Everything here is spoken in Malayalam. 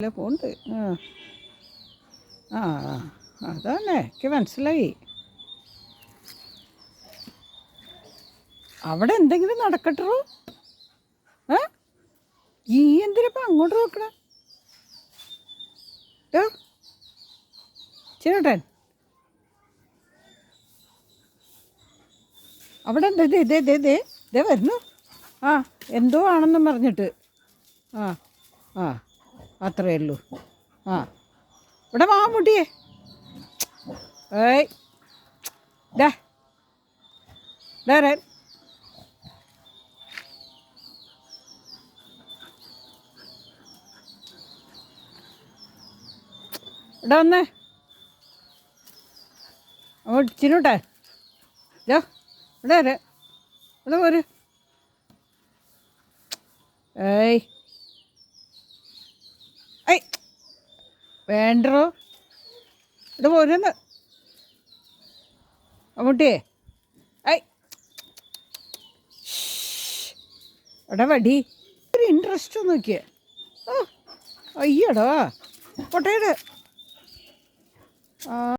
അല്ല പോണ്ട്. ആ. ആ അതന്നെ എനിക്ക് മനസ്സിലായി. അവിടെ എന്തെങ്കിലും നടക്കട്ടോ ഏ ഈ എന്തിനപ്പം അങ്ങോട്ട് നോക്കണേ? ചേട്ടൻ അവിടെ എന്താ ഇതേ ഇതേ ഇതേ ഇതേ ഇതേ വരുന്നു. ആ എന്തോ ആണെന്നും പറഞ്ഞിട്ട്. ആ ആ. അത്രയേ ഉള്ളൂ. ആ. ഇവിടെ മാമുട്ടിയേ. ഏയ്. ഡേ ഇട. ഇവിടെ വന്നേ. അങ്ങോട്ട് ചിന്നോട്ടെ. ഇവിടെ വരെ. ഇവിടെ പോര് ഏയ് ഐ വേണ്ടോ ഇവിടെ പോരുന്ന്. അമ്മൂട്ടിയേ ഐ. എടാ വടി ഒരു ഇൻട്രസ്റ്റ് നോക്കിയേ. ഓ അയ്യടാ. പൊട്ടയുടെ ആ.